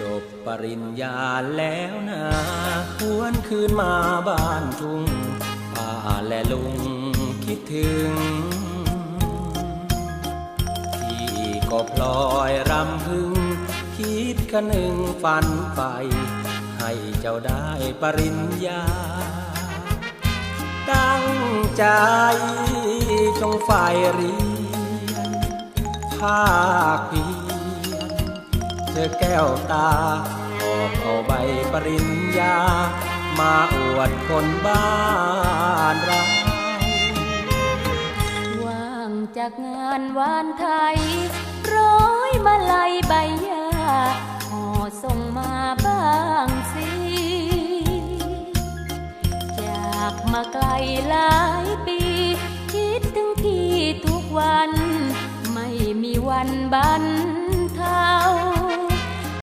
จบปริญญาแล้วนะหวนคืนมาบ้านทุ่งป้าและลุงคิดถึง พี่ก็พลอยรำพึง คิดคะนึงฝันไป ให้เจ้าได้ปริญญา ตั้งใจจงฝ่ายเรียนภาคเพีย เธอแก้วตาออกเอาใบปริญญา มาอวดคนบ้านเราว่างจากงานวานไทย ร้อยมาลัยใบยาห่อส่งมาบ้างสิจากมาไกลหลายปี คิดถึงพี่ทุกวัน ไม่มีวันบัน